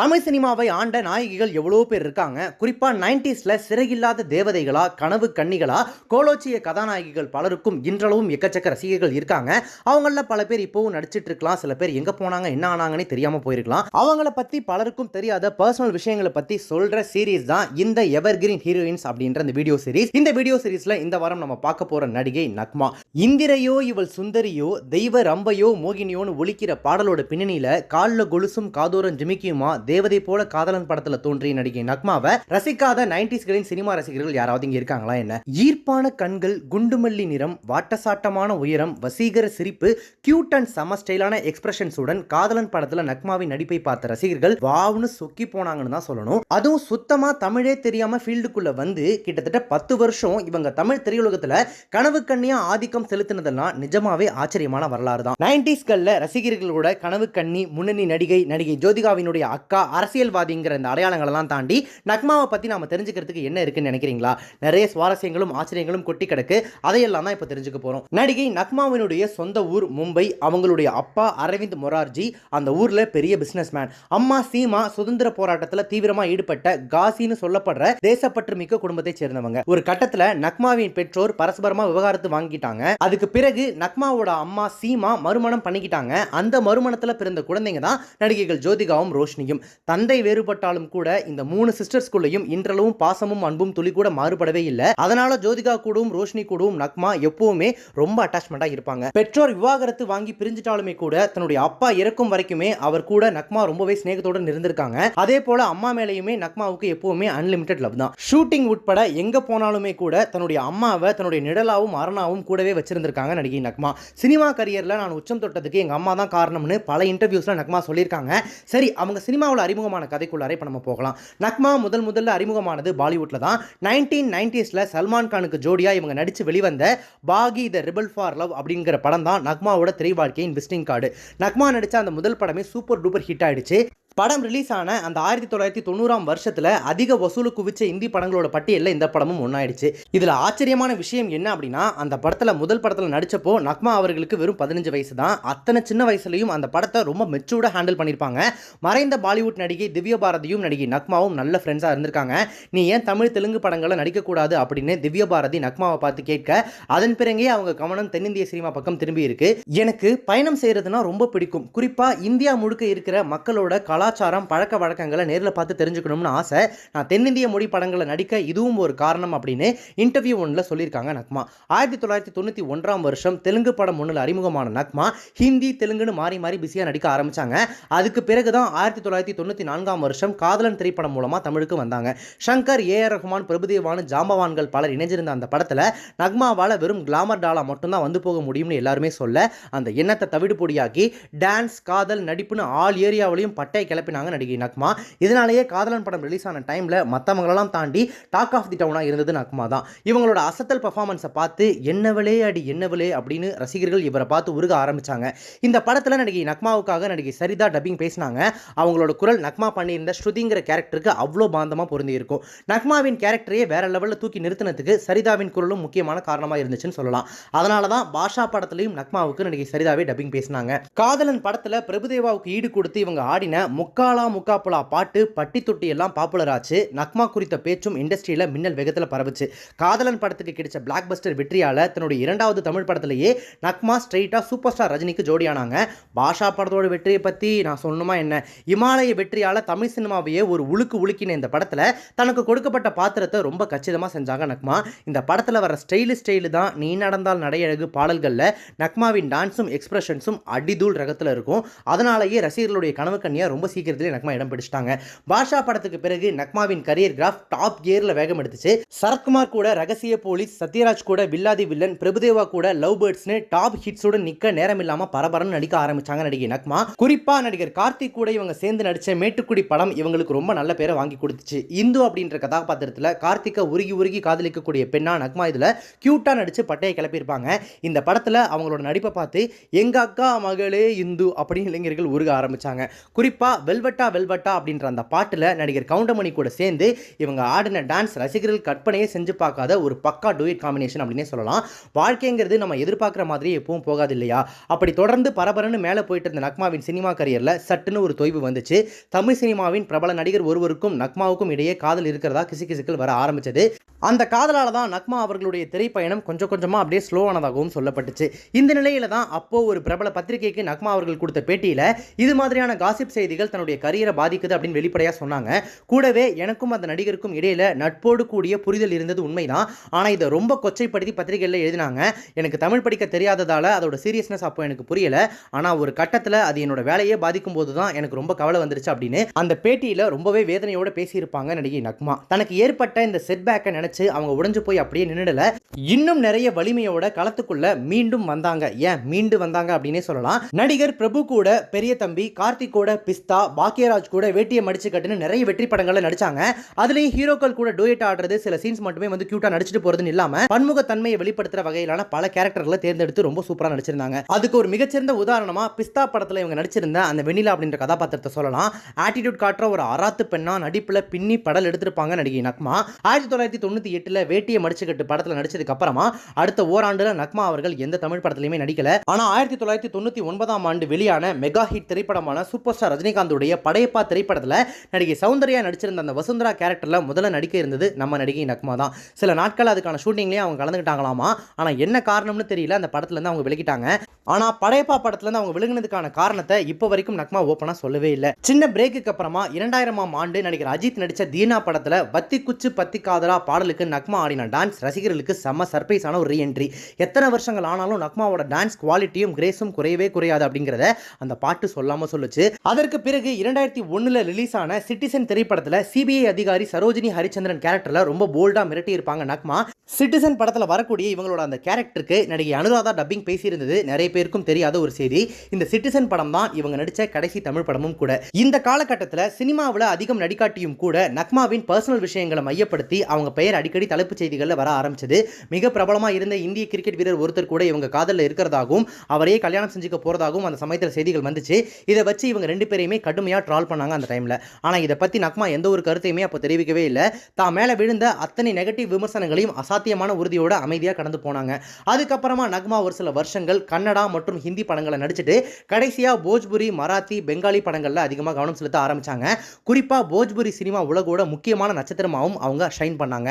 தமிழ் சினிமாவை ஆண்ட நாயகிகள் எவ்வளோ பேர் இருக்காங்க? குறிப்பாக நைன்டிஸில் சிறையில்லாத தேவதைகளா கனவு கன்னிகளா கோலோச்சிய கதாநாயகிகள் பலருக்கும் இன்றளவும் எக்கச்சக்க ரசிகர்கள் இருக்காங்க. அவங்கள பல பேர் இப்போவும் நடிச்சிட்டு இருக்கலாம். சில பேர் எங்கே போனாங்க என்ன ஆனாங்கன்னு தெரியாமல் போயிருக்கலாம். அவங்கள பற்றி பலருக்கும் தெரியாத பர்சனல் விஷயங்களை பற்றி சொல்கிற சீரீஸ் தான் இந்த எவர்கிரீன் ஹீரோயின்ஸ் அப்படின்ற இந்த வீடியோ சீரிஸ் இந்த வீடியோ சீரிஸில் இந்த வாரம் நம்ம பார்க்க போகிற நடிகை நக்மா. இந்திரையோ இவள் சுந்தரியோ தெய்வ ரம்பையோ மோகினியோன்னு ஒழிக்கிற பாடலோட பின்னணியில் காலில் கொலுசும் காதோரம் ஜிமிக்கியுமா தேவதை போல காதலன் படத்துல தோன்றிய நடிகை நக்மாவை ரசிக்காத நைன்டிஸ்களின் சினிமா ரசிகர்கள் யாராவது இங்க இருக்காங்களா என்ன? ஈர்ப்பான கண்கள் குண்டுமல்லி நிறம் வாட்டசாட்டமான உயரம் வசீகர சிரிப்பு கியூட் அண்ட் சம ஸ்டைலான எக்ஸ்பிரஷன்ஸுடன் காதலன் படத்துல நக்மாவின் நடிப்பை பார்த்த ரசிகர்கள் வாவ்னு சொக்கி போனாங்கன்னு தான் சொல்லணும். அதுவும் சுத்தமா தமிழே தெரியாம ஃபீல்டுக்குள்ள வந்து கிட்டத்தட்ட பத்து வருஷம் இவங்க தமிழ் திரையுலகத்துல கனவு கண்ணியா ஆதிக்கம் செலுத்தினதெல்லாம் நிஜமாவே ஆச்சரியமான வரலாறு தான் நைன்டிஸ்கள்ல ரசிகர்களோட கனவு கண்ணி முன்னணி நடிகை நடிகை ஜோதிகாவினுடைய அக்கா அரசியல்வாதிங்கிற இந்த அடையாளங்களெல்லாம் தாண்டி நக்மாவை பற்றி நாம தெரிஞ்சுக்கிறதுக்கு என்ன இருக்குன்னு நினைக்கிறீங்களா? நிறைய சுவாரஸ்யங்களும் ஆச்சரியங்களும் கொட்டி கிடக்கு. அதையெல்லாம் தான் இப்போ தெரிஞ்சுக்க போகிறோம் நடிகை நக்மாவினுடைய சொந்த ஊர் மும்பை அவங்களுடைய அப்பா அரவிந்த் மொரார்ஜி அந்த ஊரில் பெரிய பிஸ்னஸ் மேன் அம்மா சீமா சுதந்திர போராட்டத்தில் தீவிரமாக ஈடுபட்ட காசின்னு சொல்லப்படுற தேசப்பற்று மிக்க குடும்பத்தை சேர்ந்தவங்க. ஒரு கட்டத்தில் நக்மாவின் பெற்றோர் பரஸ்பரமாக விவகாரத்து வாங்கிட்டாங்க. அதுக்கு பிறகு நக்மாவோட அம்மா சீமா மறுமணம் பண்ணிக்கிட்டாங்க. அந்த மறுமணத்தில் பிறந்த குழந்தைங்க தான் நடிகைகள் ஜோதிகாவும் ரோஷினியும். தந்தை வேறுபட்டாலும் கூட இந்த மூணு சிஸ்டர்ஸ்குள்ளேயும் இன்றளவும் பாசமும் அன்பும் துளி கூட மாறுபடவே இல்லை. அதனால ஜோதிகா கூடவும் ரோஷினி கூடவும் நக்மா எப்பவுமே ரொம்ப அட்டாச்மெண்டா இருப்பாங்க. பெற்றோர் விவாகரத்து வாங்கி பிரிஞ்சிட்டாலுமே கூட தன்னுடைய அப்பா இறக்கும் வரைக்குமே அவர் கூட நக்மா ரொம்பவே ஸ்நேகத்துடன் இருந்திருக்காங்க அதே போல அம்மா மேலேயுமே நக்மாவுக்கு எப்பவுமே அன்லிமிட்டட் லவ் தான். ஷூட்டிங் உட்பட எங்க போனாலுமே கூட தன்னுடைய அம்மாவை தன்னுடைய நிழலாவும் அரணாவும் கூடவே வச்சிருந்திருக்காங்க நடிகை நக்மா. சினிமா கரியர்ல நான் உச்சம் தொட்டதுக்கு எங்க அம்மா தான் காரணம்னு பல இன்டர்வியூஸ்ல நக்மா சொல்லியிருக்காங்க. சரி அவங்க சினிமாவில் அறிமுகமான கதைக்குள்ளாரே இப்போ நம்ம போகலாம். நக்மா முதல் முதல்ல அறிமுகமானது பாலிவுட்ல தான். நைன்டீன் நைன்டிஸில் சல்மான் கானுக்கு ஜோடியா இவங்க நடிச்சு வெளிவந்த Baaghi the rebel for love அப்படிங்கிற படம் தான் நக்மாவோட திரை வாழ்க்கையின் விசிட்டிங் கார்டு. நக்மா நடித்த அந்த முதல் படமே சூப்பர் டூப்பர் ஹிட் ஆயிடுச்சு. படம் ரிலீஸ் ஆன அந்த ஆயிரத்தி தொள்ளாயிரத்தி தொண்ணூறாம் வருஷத்தில் அதிக வசூலு குவிச்ச இந்தி படங்களோட பட்டியலில் இந்த படமும் ஒன்றாயிடுச்சு இதில் ஆச்சரியமான விஷயம் என்ன அப்படின்னா அந்த படத்தில் முதல் படத்தில் நடித்தப்போ நக்மா அவர்களுக்கு வெறும் பதினஞ்சு வயசு தான். அத்தனை சின்ன வயசுலையும் அந்த படத்தை ரொம்ப மெச்சூர்டாக ஹேண்டில் பண்ணியிருப்பாங்க. மறைந்த பாலிவுட் நடிகை திவ்ய பாரதியும் நடிகை நக்மாவும் நல்ல ஃப்ரெண்ட்ஸாக இருந்திருக்காங்க. நீ ஏன் தமிழ் தெலுங்கு படங்களை நடிக்கக்கூடாது அப்படின்னு திவ்ய பாரதி நக்மாவை பார்த்து கேட்க அதன் பிறகே அவங்க கவனம் தென்னிந்திய சினிமா பக்கம் திரும்பி இருக்கு. எனக்கு பயணம் செய்யறதுனா ரொம்ப பிடிக்கும். குறிப்பாக இந்தியா முழுக்க இருக்கிற மக்களோட கலா கலாச்சாரம் பழக்க வழக்கங்களை நேரில் பார்த்து தெரிஞ்சுக்கணும்னு ஆசை. நான் தென்னிந்திய மொழி படங்களை நடிக்க இதுவும் ஒரு காரணம் அப்படின்னு இன்டர்வியூ ஒன்றில் சொல்லியிருக்காங்க நக்மா. ஆயிரத்தி தொள்ளாயிரத்தி தொண்ணூற்றி ஒன்றாம் வருஷம் தெலுங்கு படம் ஒன்றில் அறிமுகமான நக்மா ஹிந்தி தெலுங்குன்னு மாறி மாறி பிஸியாக நடிக்க ஆரம்பித்தாங்க அதுக்கு பிறகு தான் ஆயிரத்தி தொள்ளாயிரத்தி தொண்ணூற்றி நான்காம் வருஷம் காதலன் திரைப்படம் மூலமாக தமிழுக்கு வந்தாங்க. ஷங்கர் ஏ ஆர் ரஹ்மான் பிரபுதேவானு ஜாம்பவான்கள் பலர் இணைஞ்சிருந்த அந்த படத்தில் நக்மாவால் வெறும் கிளாமர் டாலா மட்டும்தான் வந்து போக முடியும்னு எல்லாருமே சொல்ல அந்த எண்ணத்தை தவிடு பொடியாக்கி டான்ஸ் காதல் நடிப்புன்னு ஆல் ஏரியாவிலையும் பட்டை கிளப்பினாங்க நடிகை நக்மா. இதனாலேயே காதலன் படம் ரிலீஸ் ஆன டைமில் மற்றவங்களெல்லாம் தாண்டி டாக் ஆஃப் தி டவுனாக இருந்தது நக்மா தான். இவங்களோட அசத்தல் பர்ஃபார்மன்ஸை பார்த்து என்னவளே அடி என்னவளே அப்படின்னு ரசிகர்கள் இவரை பார்த்து உருக ஆரம்பித்தாங்க இந்த படத்தில் நடிகை நக்மாவுக்காக நடிகை சரிதா டப்பிங் பேசினாங்க. அவங்களோட குரல் நக்மா பண்ணியிருந்த ஸ்ருதிங்கிற கேரக்டருக்கு அவ்வளோ பாந்தமாக பொருந்தி இருக்கும் நக்மாவின் கேரக்டரையே வேற லெவலில் தூக்கி நிறுத்தினதுக்கு சரிதாவின் குரலும் முக்கியமான காரணமாக இருந்துச்சுன்னு சொல்லலாம். அதனால தான் பாஷா படத்துலையும் நக்மாவுக்கு நடிகை சரிதாவே டப்பிங் பேசினாங்க. காதலன் படத்தில் பிரபுதேவாவுக்கு ஈடு கொடுத்து இவங்க ஆடின முக்காலா முக்காப்புலா பாட்டு பட்டி தொட்டி எல்லாம் பாப்புலர் ஆச்சு நக்மா குறித்த பேச்சும் இண்டஸ்ட்ரியில் மின்னல் வேகத்தில் பரவுச்சு. காதலன் படத்துக்கு கிடைச்ச பிளாக் பஸ்டர் வெற்றியால் தன்னுடைய இரண்டாவது தமிழ் படத்திலேயே நக்மா ஸ்ட்ரெயிட்டாக சூப்பர் ஸ்டார் ரஜினிக்கு ஜோடியானாங்க. பாஷா படத்தோட வெற்றியை பற்றி நான் சொல்லணுமா என்ன? இமாலய வெற்றியால் தமிழ் சினிமாவையே ஒரு உழுக்கு உழுக்கின இந்த படத்தில் தனக்கு கொடுக்கப்பட்ட பாத்திரத்தை ரொம்ப கச்சிதமாக செஞ்சாங்க நக்மா. இந்த படத்தில் வர ஸ்டைலு ஸ்டைலு தான் நீ நடந்தால் நடையழகு பாடல்களில் நக்மாவின் டான்ஸும் எக்ஸ்பிரஷன்ஸும் அடிதூள் ரகத்தில் இருக்கும். அதனாலேயே ரசிகர்களுடைய கனவு கண்ணியாக ரொம்ப சீக்கிரத்திலே நக்மா இடம் பிடிச்சிட்டாங்க. பாஷா படத்துக்கு பிறகு நக்மாவின் கரியர் கிராஃப் டாப் கியரில் வேகம் எடுத்துச்சு. சரத்குமார் கூட ரகசிய போலீஸ் சத்யராஜ் கூட வில்லாதி வில்லன் பிரபுதேவா கூட லவ் பேர்ட்ஸ்னு டாப் ஹிட்ஸுடன் நிற்க நேரம் இல்லாமல் பரபரன்னு நடிக்க ஆரம்பிச்சாங்க நடிகை நக்மா. குறிப்பாக நடிகர் கார்த்திக் கூட இவங்க சேர்ந்து நடித்த மேட்டுக்குடி படம் இவங்களுக்கு ரொம்ப நல்ல பேரை வாங்கி கொடுத்துச்சு. இந்து அப்படின்ற கதாபாத்திரத்தில் கார்த்திகை உருகி உருகி காதலிக்கக்கூடிய பெண்ணா நக்மா இதில் க்யூட்டாக நடித்து பட்டையை கிளப்பியிருப்பாங்க. இந்த படத்தில் அவங்களோட நடிப்பை பார்த்து எங்கள் அக்கா மகளே இந்து அப்படின்னு இளைஞர்கள் உருக ஆரம்பித்தாங்க குறிப்பாக வெல்வெட்டா வெல்வெட்டா அப்படின்ற அந்த பாட்டில் நடிகர் கவுண்டமணி கூட சேர்ந்து இவங்க ஆடின டான்ஸ் ரசிகர்கள் கற்பனையே செஞ்சு பார்க்காத ஒரு பக்கா டூயட் காம்பினேஷன் அப்படின்னே சொல்லலாம். வாழ்க்கைங்கிறது நம்ம எதிர்பார்க்குற மாதிரி எப்பவும் போகாது இல்லையா? அப்படி தொடர்ந்து பரபரன்னு மேலே போயிட்டு இருந்த நக்மாவின் சினிமா கரியரில் சட்டுன்னு ஒரு தொய்வு வந்துச்சு. தமிழ் சினிமாவின் பிரபல நடிகர் ஒருவருக்கும் நக்மாவுக்கும் இடையே காதல் இருக்கிறதா கிசுகிசுக்கள் வர ஆரம்பிச்சது. அந்த காதலால தான் நக்மா அவர்களுடைய திரைப்பயணம் கொஞ்சம் கொஞ்சமாக அப்படியே ஸ்லோவானதாகவும் சொல்லப்பட்டுச்சு. இந்த நிலையில தான் அப்போ ஒரு பிரபல பத்திரிகைக்கு நக்மா அவர்கள் கொடுத்த பேட்டியில் இது மாதிரியான காசிப் செய்திகள் விஷயங்கள் தன்னுடைய கரியரை பாதிக்குது அப்படின்னு வெளிப்படையாக சொன்னாங்க. கூடவே எனக்கும் அந்த நடிகருக்கும் இடையில நட்போடு கூடிய புரிதல் இருந்தது உண்மைதான். ஆனால் இதை ரொம்ப கொச்சைப்படுத்தி பத்திரிகையில் எழுதினாங்க. எனக்கு தமிழ் படிக்க தெரியாததால் அதோட சீரியஸ்னஸ் அப்போ எனக்கு புரியல. ஆனால் ஒரு கட்டத்தில் அது என்னோட வேலையே பாதிக்கும் போது தான் எனக்கு ரொம்ப கவலை வந்துருச்சு அப்படின்னு அந்த பேட்டியில் ரொம்பவே வேதனையோட பேசியிருப்பாங்க நடிகை நக்மா. தனக்கு ஏற்பட்ட இந்த செட்பேக்கை நினைச்சு அவங்க உடஞ்சு போய் அப்படியே நின்றுடல இன்னும் நிறைய வலிமையோட களத்துக்குள்ள மீண்டும் வந்தாங்க. ஏன் மீண்டு வந்தாங்க அப்படின்னே சொல்லலாம். நடிகர் பிரபு கூட பெரிய தம்பி கார்த்திக் கூட பிஸ்தா பாக்கியராஜ் கூட வேட்டியை மடிச்சு கட்டுன்னு நிறைய வெற்றி படங்களை நடிச்சாங்க. அதுலயும் ஹீரோக்கள் கூட டூயட் ஆடுறது சில சீன்ஸ் மட்டுமே வந்து கியூட்டா நடிச்சிட்டு போறதுன்னு இல்லாம பன்முகத்தன்மையை வெளிப்படுத்துற வகையிலான பல கேரக்டர்களை தேர்ந்தெடுத்து ரொம்ப சூப்பரா நடிச்சிருந்தாங்க. அதுக்கு ஒரு மிகச்சிறந்த உதாரணமா பிஸ்தா படத்துல இவங்க நடிச்சிருந்த அந்த வெண்ணிலா அப்படின்ற கதாபாத்திரத்தை சொல்லலாம். ஆட்டிடியூட் காட்டுற ஒரு அராத்து பெண்ணா நடிப்புல பின்னி படல் எடுத்திருப்பாங்க நடிகை நக்மா. ஆயிரத்தி தொள்ளாயிரத்தி தொண்ணூத்தி எட்டுல வேட்டியை மடிச்சுக்கட்டு படத்துல நடிச்சதுக்கு அப்புறமா அடுத்த ஓராண்டுல நக்மா அவர்கள் எந்த தமிழ் படத்திலுமே நடிக்கல. ஆனா ஆயிரத்தி தொள்ளாயிரத்தி தொண்ணூத்தி ஒன்பதாம் ஆண்டு வெளியான மெகா ஹிட் திரைப்படமான சூப்பர் ஸ்டார் ரஜினிகாந்துடைய படையப்பா திரைப்படத்தில் நடிகை சௌந்தர்யா நடிச்சிருந்த அந்த வசுந்தரா கேரக்டரில் முதல்ல நடிக்க இருந்தது நம்ம நடிகை நக்மா தான். சில நாட்கள் அதுக்கான ஷூட்டிங்லேயே அவங்க கலந்துக்கிட்டாங்களாமா? ஆனால் என்ன காரணம்னு தெரியல. அந்த படத்துலேருந்து அவங்க விலகிட்டாங்க. ஆனால் படையப்பா படத்துலேருந்து அவங்க விலகினதுக்கான காரணத்தை இப்போ வரைக்கும் நக்மா ஓப்பனாக சொல்லவே இல்லை. சின்ன பிரேக்குக்கு அப்புறமா இரண்டாயிரமாம் ஆண்டு நடிகர் அஜித் நடித்த தீனா படத்தில் பத்தி குச்சு பத்தி காதலா பாடலுக்கு நக்மா ஆடின டான்ஸ் ரசிகர்களுக்கு செம்ம சர்ப்ரைஸான ஒரு ரீஎன்ட்ரி எத்தனை வருஷங்கள் ஆனாலும் நக்மாவோட டான்ஸ் குவாலிட்டியும் கிரேஸும் குறையவே குறையாது அப்படிங்கிறத அந்த பாட்டு சொல்லாமல் சொல்லுச்சு. அதற்கு பிறகு இரண்டாயிரத்தி ஒன்றில் ரிலீஸ் ஆன சிட்டிசன் திரைப்படத்தில் சிபிஐ அதிகாரி சரோஜினி ஹரிச்சந்திரன் கேரக்டரில் ரொம்ப போல்டாக மிரட்டி இருப்பாங்க நக்மா. சிட்டிசன் படத்தில் வரக்கூடிய இவங்களோட அந்த கேரக்டருக்கு நடிகை அனுராதா டப்பிங் பேசியிருந்தது. நிறைய பேருக்கும் தெரியாத ஒரு செய்தி. இந்த சிட்டிசன் படம் தான் இவங்க நடிச்ச கடைசி தமிழ் படமும் கூட. இந்த காலகட்டத்தில் சினிமாவில் அதிகம் நடிக்காட்டியும் கூட நக்மாவின் பர்சனல் விஷயங்களை மையப்படுத்தி அவங்க பெயர் அடிக்கடி தலைப்புச் செய்திகளில் வர ஆரம்பிச்சது. மிக பிரபலமாக இருந்த இந்திய கிரிக்கெட் வீரர் ஒருத்தர் கூட இவங்க காதலில் இருக்கிறதாகவும் அவரையே கல்யாணம் செஞ்சுக்க போகிறதாகவும் அந்த சமயத்தில் செய்திகள் வந்துச்சு. இதை வச்சு இவங்க ரெண்டு பேரையுமே கடுமையாக ட்ரால் பண்ணாங்க அந்த டைமில் ஆனால் இதை பற்றி நக்மா எந்த ஒரு கருத்தையுமே அப்போ தெரிவிக்கவே இல்லை. தான் மேலே விழுந்த அத்தனை நெகட்டிவ் விமர்சனங்களையும் அசாத்தியமான உறுதியோட அமைதியாக கடந்து போனாங்க. அதுக்கப்புறமா நக்மா ஒரு சில வருஷங்கள் கன்னடா மற்றும் ஹிந்தி படங்களை நடிச்சுட்டு கடைசியாக போஜ்புரி மராத்தி பெங்காலி படங்களில் அதிகமாக கவனம் செலுத்த ஆரம்பிச்சாங்க. குறிப்பாக போஜ்புரி சினிமா உலகோட முக்கியமான நட்சத்திரமாகவும் அவங்க ஷைன் பண்ணாங்க.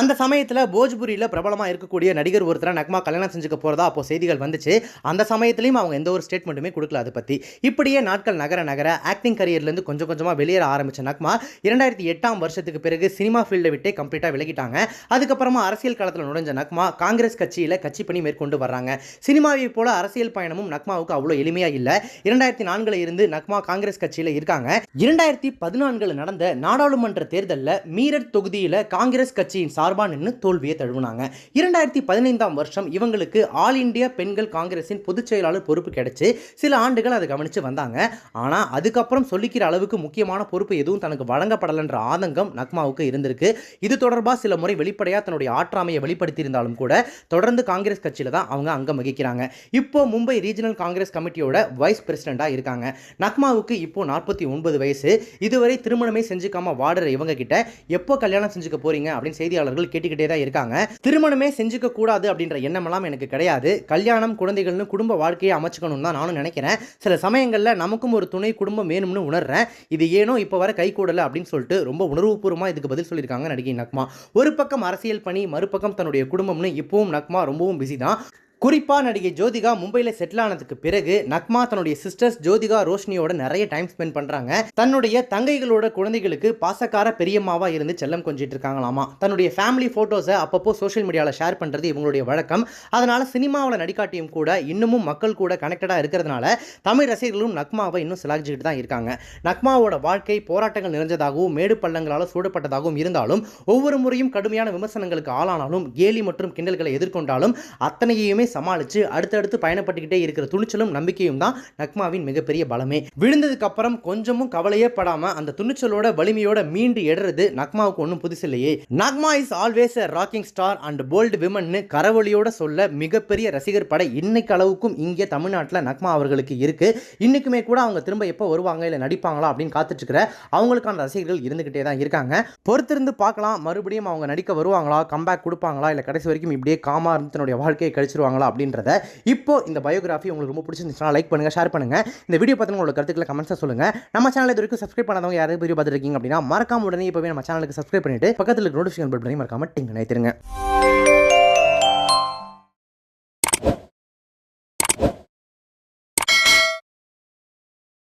அந்த சமயத்தில் போஜ்புரியில் பிரபலமாக இருக்கக்கூடிய நடிகர் ஒருத்தரை நக்மா கல்யாணம் செஞ்சுக்க போகிறதா அப்போ செய்திகள் வந்துச்சு. அந்த சமயத்துலையும் அவங்க எந்த ஒரு ஸ்டேட்மெண்ட்டுமே கொடுக்கல அதை பற்றி இப்படியே நாட்கள் நகர நகர ஆக்டிங் கரியர்லேருந்து கொஞ்சம் கொஞ்சமாக வெளியேற ஆரம்பித்த நக்மா இரண்டாயிரத்தி எட்டாம் வருஷத்துக்கு பிறகு சினிமா ஃபீல்டை விட்டே கம்ப்ளீட்டாக விலகிட்டாங்க. அதுக்கப்புறமா அரசியல் காலத்தில் நுழைஞ்ச நக்மா காங்கிரஸ் கட்சியில் கட்சி பணி மேற்கொண்டு வர்றாங்க. சினிமாவை போல அரசியல் பயணமும் நக்மாவுக்கு அவ்வளோ எளிமையாக இல்லை. இரண்டாயிரத்தி நான்கில் இருந்து நக்மா காங்கிரஸ் கட்சியில் இருக்காங்க. இரண்டாயிரத்தி பதினான்கில் நடந்த நாடாளுமன்ற தேர்தலில் மீரட் தொகுதியில் காங்கிரஸ் கட்சியின் சார்பாக நின்று தோல்வியை தழுவினாங்க. இரண்டாயிரத்தி பதினைந்தாம் வருஷம் இவங்களுக்கு ஆல் இந்தியா பெண்கள் காங்கிரஸின் பொதுச் செயலாளர் பொறுப்பு கிடைச்சு சில ஆண்டுகள் அதை கவனித்து வந்தாங்க. ஆனால் அதுக்கப்புறம் சொல்லிக்கிற அளவுக்கு முக்கியமான பொறுப்பு எதுவும் தனக்கு வழங்கப்படலைன்ற ஆதங்கம் நக்மாவுக்கு இருந்திருக்கு. இது தொடர்பாக சில முறை வெளிப்படையாக தன்னுடைய ஆற்றாமையை வெளிப்படுத்தியிருந்தாலும் கூட தொடர்ந்து காங்கிரஸ் கட்சியில் தான் அவங்க அங்கம் வகிக்கிறாங்க. இப்போ மும்பை ரீஜனல் காங்கிரஸ் கமிட்டியோட வைஸ் பிரசிடெண்டாக இருக்காங்க. நக்மாவுக்கு இப்போ நாற்பத்தி ஒன்பது வயசு. இதுவரை திருமணமே செஞ்சுக்காம வாடுற இவங்க கிட்ட எப்போ கல்யாணம் செஞ்சுக்க போறீங்க அப்படின்னு செய்தியாளர் செய்தியாளர்கள் கேட்டுக்கிட்டே தான் இருக்காங்க. திருமணமே செஞ்சுக்க கூடாது அப்படின்ற எண்ணமெல்லாம் எனக்கு கிடையாது. கல்யாணம் குழந்தைகள்னு குடும்ப வாழ்க்கையை அமைச்சுக்கணும்னு தான் நானும் நினைக்கிறேன். சில சமயங்களில் நமக்கும் ஒரு துணை குடும்பம் வேணும்னு உணர்றேன். இது ஏனோ இப்போ வர கை கூடல அப்படின்னு சொல்லிட்டு ரொம்ப உணர்வுபூர்வமாக இதுக்கு பதில் சொல்லியிருக்காங்க நடிகை நக்மா. ஒரு பக்கம் அரசியல் பணி மறுபக்கம் தன்னுடைய குடும்பம்னு இப்பவும் நக்மா ரொம்பவும் பிஸி தான். குறிப்பாக நடிகை ஜோதிகா மும்பையில் செட்டில் ஆனதுக்கு பிறகு நக்மா தன்னுடைய சிஸ்டர்ஸ் ஜோதிகா ரோஷினியோட நிறைய டைம் ஸ்பெண்ட் பண்ணுறாங்க தன்னுடைய தங்கைகளோட குழந்தைகளுக்கு பாசக்கார பெரியம்மாவா இருந்து செல்லம் கொஞ்சிட்டு இருக்காங்களாமா. தன்னுடைய ஃபேமிலி ஃபோட்டோஸை அப்பப்போ சோஷியல் மீடியாவில் ஷேர் பண்ணுறது இவங்களுடைய வழக்கம். அதனால் சினிமாவில் நடிக்காட்டியும் கூட இன்னமும் மக்கள் கூட கனெக்டடாக இருக்கிறதுனால தமிழ் ரசிகர்களும் நக்மாவை இன்னும் சிலாகிச்சுக்கிட்டு தான் இருக்காங்க. நக்மாவோட வாழ்க்கை போராட்டங்கள் நிறைஞ்சதாகவும் மேடு பள்ளங்களால் சூடப்பட்டதாகவும் இருந்தாலும் ஒவ்வொரு முறையும் கடுமையான விமர்சனங்களுக்கு ஆளானாலும் கேலி மற்றும் கிண்டல்களை எதிர்கொண்டாலும் அத்தனையுமே சமாளித்து அடுத்தடுத்து பயணப்பட்டுக்கிட்டே இருக்கிற துணிச்சலும் நம்பிக்கையும் தான் நக்மாவின் மிகப்பெரிய பலமே. விழுந்ததுக்கு அப்புறம் கொஞ்சமும் கவலையே படாம அந்த துணிச்சலோட வலிமையோட மீண்டு எடுறது நக்மாவுக்கு ஒன்றும் புதுசில்லையே Nagma is always rocking star and bold விமன்னு கரவொலியோட சொல்ல மிகப்பெரிய ரசிகர் படை இன்னைக்கு அளவுக்கும் இங்கே தமிழ்நாட்டில் நக்மா அவர்களுக்கு இருக்கு. இன்னைக்குமே கூட அவங்க திரும்ப எப்போ வருவாங்க இல்லை நடிப்பாங்களா அப்படின்னு காத்துட்டு இருக்கிற அவங்களுக்கான ரசிகர்கள் இருந்துகிட்டே தான் இருக்காங்க. பொறுத்திருந்து பார்க்கலாம். மறுபடியும் அவங்க நடிக்க வருவாங்களா? கம்பேக் கொடுப்பாங்களா? இல்லை கடைசி வரைக்கும் இப்படியே காமா இருந்து தன்னுடைய வாழ்க்கையை கழிச்சிருவாங்க இருப்பாங்களா அப்படின்றத இப்போ இந்த பயோகிராஃபி உங்களுக்கு ரொம்ப பிடிச்சிருந்துச்சுன்னா லைக் பண்ணுங்கள் ஷேர் பண்ணுங்க. இந்த வீடியோ பற்றின உங்களோட கருத்துக்களை கமெண்ட்ஸாக சொல்லுங்க. நம்ம சேனல் இது வரைக்கும் சப்ஸ்கிரைப் பண்ணாதவங்க யாராவது வீடியோ பார்த்துருக்கீங்க அப்படின்னா மறக்காம உடனே இப்போவே நம்ம சேனலுக்கு சப்ஸ்கிரைப் பண்ணிட்டு பக்கத்தில் இருக்க நோட்டிஃபிகேஷன் பெல் பண்ணி மறக்காம டிங் நினைத்திருங்க